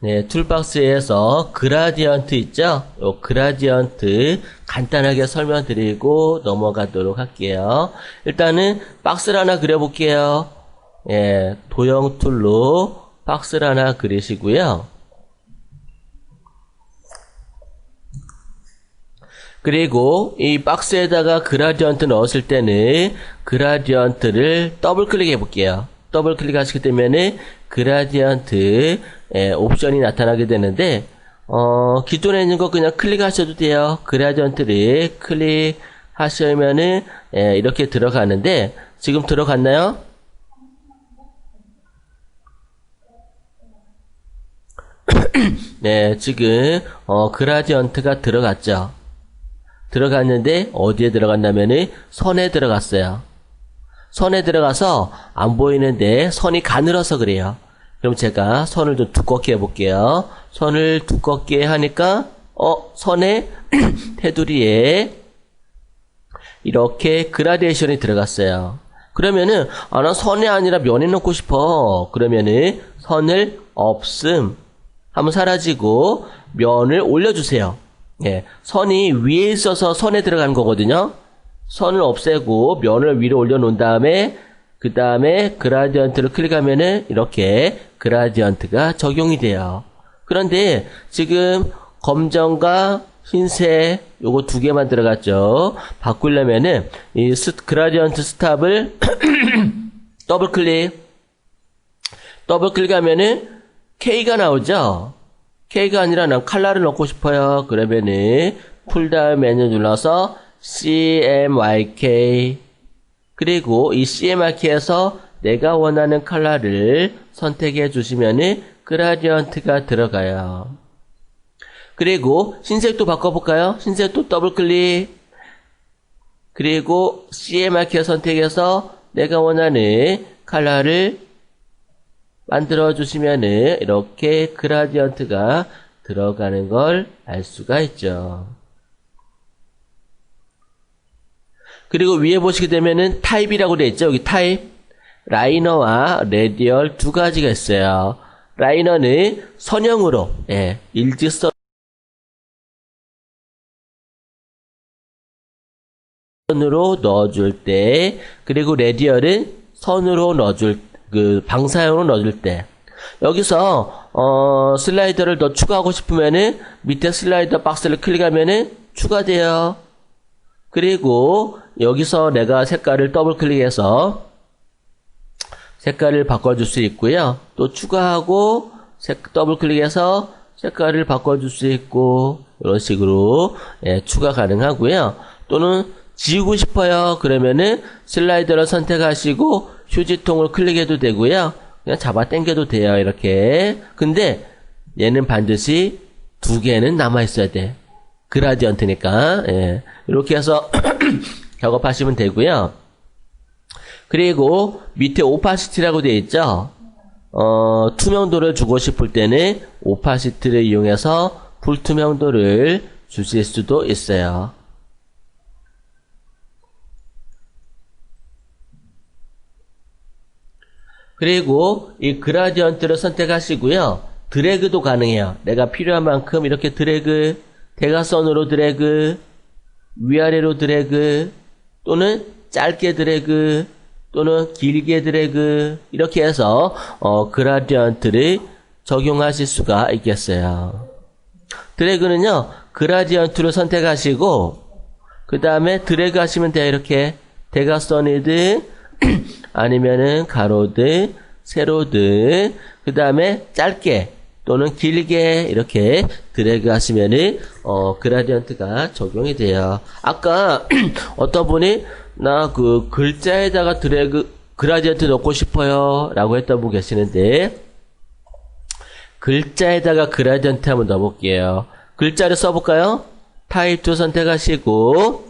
네, 툴박스에서 그라디언트 있죠? 요 그라디언트 간단하게 설명드리고 넘어가도록 할게요. 일단은 박스를 하나 그려볼게요. 예, 도형 툴로 박스를 하나 그리시고요. 그리고 이 박스에다가 그라디언트 넣었을 때는 그라디언트를 더블 클릭해 볼게요. 더블 클릭하시게 되면은 그라디언트 예, 옵션이 나타나게 되는데 어, 기존에 있는 거 그냥 클릭하셔도 돼요. 그라디언트를 클릭하시면은 예, 이렇게 들어가는데 지금 들어갔나요? 네, 지금 어, 그라디언트가 들어갔죠. 들어갔는데 어디에 들어갔냐면은 선에 들어갔어요. 선에 들어가서 안 보이는데 선이 가늘어서 그래요. 그럼 제가 선을 좀 두껍게 해볼게요. 선을 두껍게 하니까 어 선에 테두리에 이렇게 그라데이션이 들어갔어요. 그러면은 아 나 선이 아니라 면에 넣고 싶어. 그러면은 선을 없음 하면 사라지고 면을 올려주세요. 예, 선이 위에 있어서 선에 들어간 거거든요. 선을 없애고 면을 위로 올려놓은 다음에 그 다음에 그라디언트를 클릭하면은 이렇게 그라디언트가 적용이 돼요. 그런데 지금 검정과 흰색 요거 두 개만 들어갔죠. 바꾸려면은 이 스, 그라디언트 스탑을 더블 클릭 더블 클릭하면은 K가 나오죠. K가 아니라 난 칼라를 넣고 싶어요. 그러면은 쿨다운 메뉴 눌러서 CMYK 그리고 이 CMYK에서 내가 원하는 컬러를 선택해 주시면은 그라디언트가 들어가요. 그리고 흰색도 바꿔볼까요? 흰색도 더블 클릭 그리고 CMYK 선택해서 내가 원하는 컬러를 만들어 주시면은 이렇게 그라디언트가 들어가는 걸 알 수가 있죠. 그리고 위에 보시게 되면은 타입이라고 되어 있죠. 여기 타입. 라이너와 레디얼 두 가지가 있어요. 라이너는 선형으로, 예, 일직선 으로 넣어줄 때, 그리고 레디얼은 선으로 넣어줄, 그, 방사형으로 넣어줄 때. 여기서, 어, 슬라이더를 더 추가하고 싶으면은, 밑에 슬라이더 박스를 클릭하면은, 추가돼요. 그리고 여기서 내가 색깔을 더블 클릭해서 색깔을 바꿔줄 수 있고요. 또 추가하고 색, 더블 클릭해서 색깔을 바꿔줄 수 있고 이런 식으로 예, 추가 가능하고요. 또는 지우고 싶어요. 그러면은 슬라이더를 선택하시고 휴지통을 클릭해도 되고요. 그냥 잡아 당겨도 돼요. 이렇게. 근데 얘는 반드시 두 개는 남아 있어야 돼. 그라디언트니까 예. 이렇게 해서 작업하시면 되고요. 그리고 밑에 오파시티라고 되어 있죠. 어, 투명도를 주고 싶을 때는 오파시티를 이용해서 불투명도를 주실 수도 있어요. 그리고 이 그라디언트를 선택하시고요. 드래그도 가능해요. 내가 필요한 만큼 이렇게 드래그 대각선으로 드래그, 위아래로 드래그, 또는 짧게 드래그, 또는 길게 드래그, 이렇게 해서, 어, 그라디언트를 적용하실 수가 있겠어요. 드래그는요, 그라디언트를 선택하시고, 그 다음에 드래그 하시면 돼요, 이렇게. 대각선이든, 아니면은 가로든, 세로든, 그 다음에 짧게, 또는 길게 이렇게 드래그 하시면은 어 그라디언트가 적용이 돼요. 아까 어떤 분이 나 그 글자에다가 드래그 그라디언트 넣고 싶어요 라고 했던 분 계시는데 글자에다가 그라디언트 한번 넣어볼게요. 글자를 써볼까요? 타입 2 선택하시고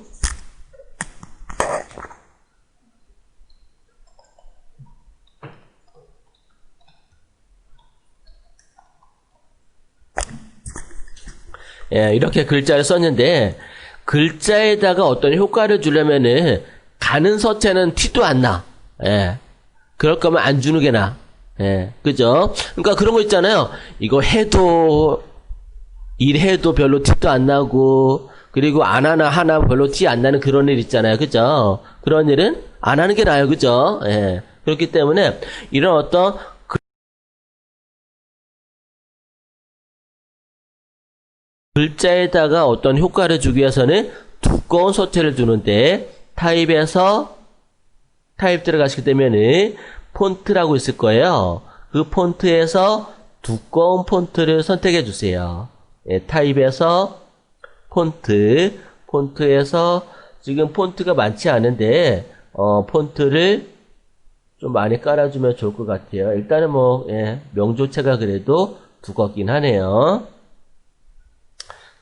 예, 이렇게 글자를 썼는데 글자에다가 어떤 효과를 주려면은 가는 서체는 티도 안 나. 예. 그럴 거면 안 주는 게 나. 예, 그죠? 그러니까 그런 거 있잖아요. 이거 해도, 일해도 별로 티도 안 나고, 그리고 안 하나 하나 별로 티 안 나는 그런 일 있잖아요. 그죠? 그런 일은 안 하는 게 나아요. 그죠? 예. 그렇기 때문에 이런 어떤 글- 글자에다가 어떤 효과를 주기 위해서는 두꺼운 소체를 두는데 타입에서 타입 들어가시게 되면은 폰트라고 있을 거예요. 그 폰트에서 두꺼운 폰트를 선택해 주세요. 예, 타입에서 폰트, 폰트에서 지금 폰트가 많지 않은데 어, 폰트를 좀 많이 깔아주면 좋을 것 같아요. 일단은 뭐 예, 명조체가 그래도 두껍긴 하네요.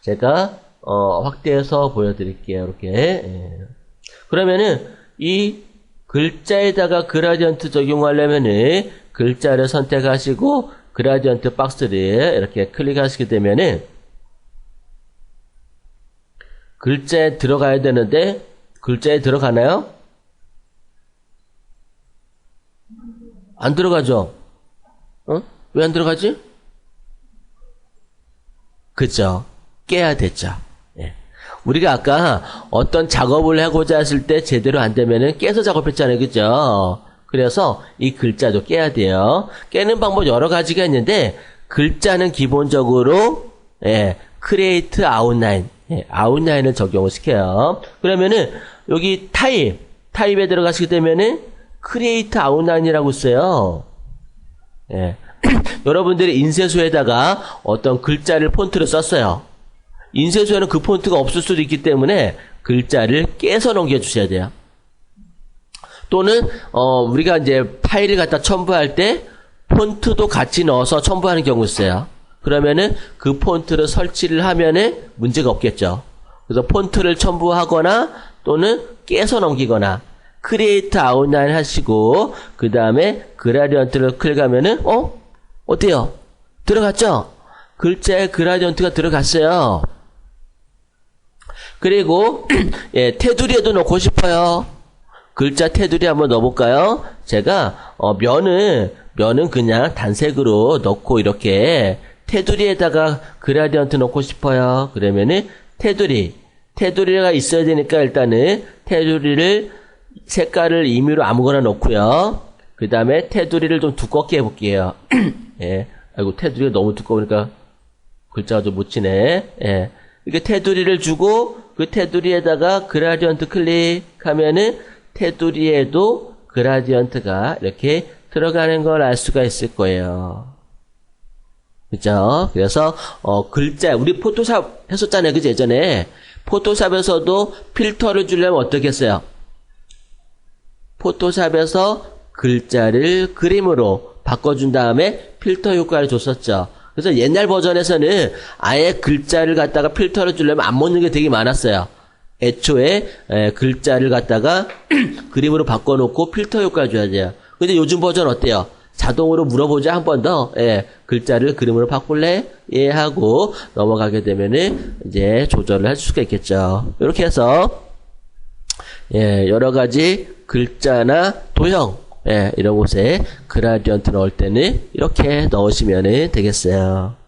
제가 어, 확대해서 보여드릴게요. 이렇게 예. 그러면은 이 글자에다가 그라디언트 적용하려면은 글자를 선택하시고 그라디언트 박스를 이렇게 클릭하시게 되면은 글자에 들어가야 되는데 글자에 들어가나요? 안 들어가죠? 어? 왜 안 들어가지? 그죠? 깨야 됐죠. 예. 우리가 아까 어떤 작업을 하고자 했을 때 제대로 안 되면은 깨서 작업했잖아요. 그죠? 그래서 이 글자도 깨야 돼요. 깨는 방법 여러 가지가 있는데 글자는 기본적으로 예, 크리에이트 아웃라인 예, 아웃라인을 적용을 시켜요. 그러면은 여기 타입 타입에 들어가시게 되면은 크리에이트 아웃라인이라고 있어요. 예. 여러분들이 인쇄소에다가 어떤 글자를 폰트를 썼어요. 인쇄소에는 그 폰트가 없을 수도 있기 때문에 글자를 깨서 넘겨주셔야 돼요. 또는 어, 우리가 이제 파일을 갖다 첨부할 때 폰트도 같이 넣어서 첨부하는 경우 있어요. 그러면은 그 폰트를 설치를 하면은 문제가 없겠죠. 그래서 폰트를 첨부하거나 또는 깨서 넘기거나 크리에이트 아웃라인 하시고 그 다음에 그라디언트를 클릭하면은 어 어때요? 들어갔죠? 글자에 그라디언트가 들어갔어요. 그리고 예, 테두리에도 넣고 싶어요. 글자 테두리 한번 넣어볼까요? 제가 어, 면은 면은 그냥 단색으로 넣고 이렇게 테두리에다가 그라디언트 넣고 싶어요. 그러면은 테두리 테두리가 있어야 되니까 일단은 테두리를 색깔을 임의로 아무거나 넣고요. 그 다음에 테두리를 좀 두껍게 해볼게요. 예. 아이고 테두리가 너무 두꺼우니까 글자가 좀 묻히네. 예. 이렇게 테두리를 주고 그 테두리에다가 그라디언트 클릭하면은 테두리에도 그라디언트가 이렇게 들어가는 걸 알 수가 있을 거예요. 그죠? 그래서 어 글자 우리 포토샵 했었잖아요. 그죠? 예전에 포토샵에서도 필터를 주려면 어떻게 했어요? 포토샵에서 글자를 그림으로 바꿔준 다음에 필터 효과를 줬었죠. 그래서 옛날 버전에서는 아예 글자를 갖다가 필터를 주려면 안 먹는 게 되게 많았어요. 애초에 에, 글자를 갖다가 그림으로 바꿔놓고 필터 효과를 줘야 돼요. 근데 요즘 버전 어때요? 자동으로 물어보자 한 번 더, 예, 글자를 그림으로 바꿀래? 예, 하고 넘어가게 되면은 이제 조절을 할 수가 있겠죠. 이렇게 해서 예, 여러 가지 글자나 도형, 예, 이런 곳에 그라디언트 넣을 때는 이렇게 넣으시면 되겠어요.